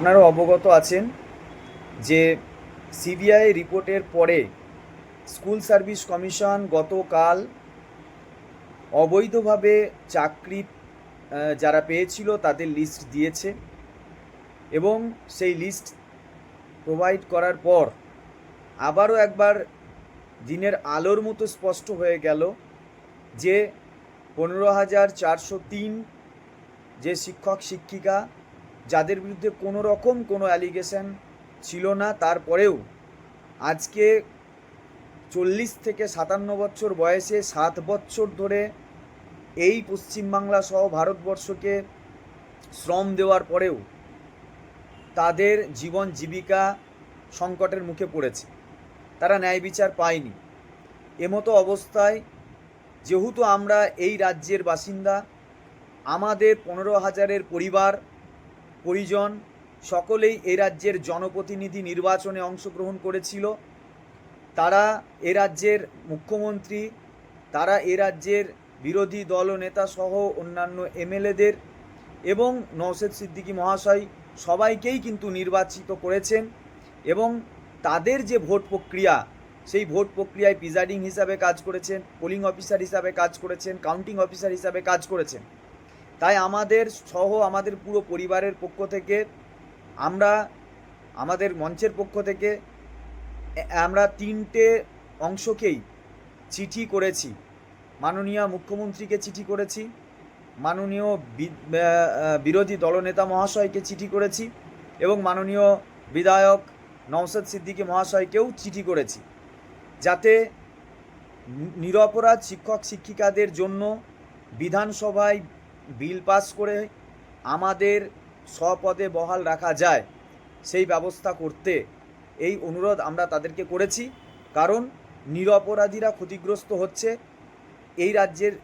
আপনারা অবগত আছেন যে সিবিআই রিপোর্টের পরে স্কুল সার্ভিস কমিশন গতকাল অবৈধভাবে চাকরি যারা পেয়েছিল তাদের লিস্ট দিয়েছে এবং সেই লিস্ট প্রোভাইড করার পর আবারও একবার দিনের আলোর মতো স্পষ্ট হয়ে গেল যে পনেরো হাজার চারশো তিন যে শিক্ষক শিক্ষিকা যাদের বিরুদ্ধে কোনো রকম কোনো অ্যালিগেশন ছিল না, তারপরেও আজকে চল্লিশ থেকে সাতান্ন বছর বয়সে সাত বছর ধরে এই পশ্চিমবাংলা সহ ভারতবর্ষকে শ্রম দেওয়ার পরেও তাদের জীবন জীবিকা সংকটের মুখে পড়েছে। তারা ন্যায় বিচার পায়নি। এমতো অবস্থায় যেহেতু আমরা এই রাজ্যের বাসিন্দা, আমাদের পনেরো হাজারের পরিবার পরিজন, সকলেই এ রাজ্যের জনপ্রতিনিধি নির্বাচনে অংশগ্রহণ করেছিল। তারা এ রাজ্যের মুখ্যমন্ত্রী, তারা এ রাজ্যের বিরোধী দল নেতা সহ অন্যান্য এমএলএদের এবং নওশেদ সিদ্দিকী মহাশয় সবাইকেই কিন্তু নির্বাচিত করেছেন এবং তাদের যে ভোট প্রক্রিয়া, সেই ভোট প্রক্রিয়ায় প্রিজাইডিং হিসাবে কাজ করেছেন, পোলিং অফিসার হিসাবে কাজ করেছেন, কাউন্টিং অফিসার হিসাবে কাজ করেছেন। তাই আমাদের সহ আমাদের পুরো পরিবারের পক্ষ থেকে আমরা আমাদের মঞ্চের পক্ষ থেকে আমরা তিনটে অংশকেই চিঠি করেছি। মাননীয় মুখ্যমন্ত্রীকে চিঠি করেছি, মাননীয় বিরোধী দলনেতা মহাশয়কে চিঠি করেছি এবং মাননীয় বিধায়ক নওশাদ সিদ্দিকী মহাশয়কেও চিঠি করেছি। যাতে নিরপরাধ শিক্ষক শিক্ষিকাদের জন্য বিধানসভায় বিল পাস করে আমাদের স্বপদে বহাল রাখা যায়, সেই ব্যবস্থা করতে এই অনুরোধ আমরা তাদেরকে করেছি। কারণ নিরপরাধীরা ক্ষতিগ্রস্ত হচ্ছে এই রাজ্যের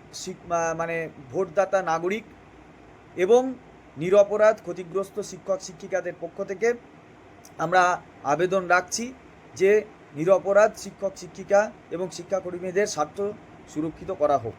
মানে ভোটদাতা নাগরিক এবং নিরপরাধ ক্ষতিগ্রস্ত শিক্ষক শিক্ষিকাদের পক্ষ থেকে আমরা আবেদন রাখছি যে নিরপরাধ শিক্ষক শিক্ষিকা এবং শিক্ষাকর্মীদের স্বার্থ সুরক্ষিত করা হোক।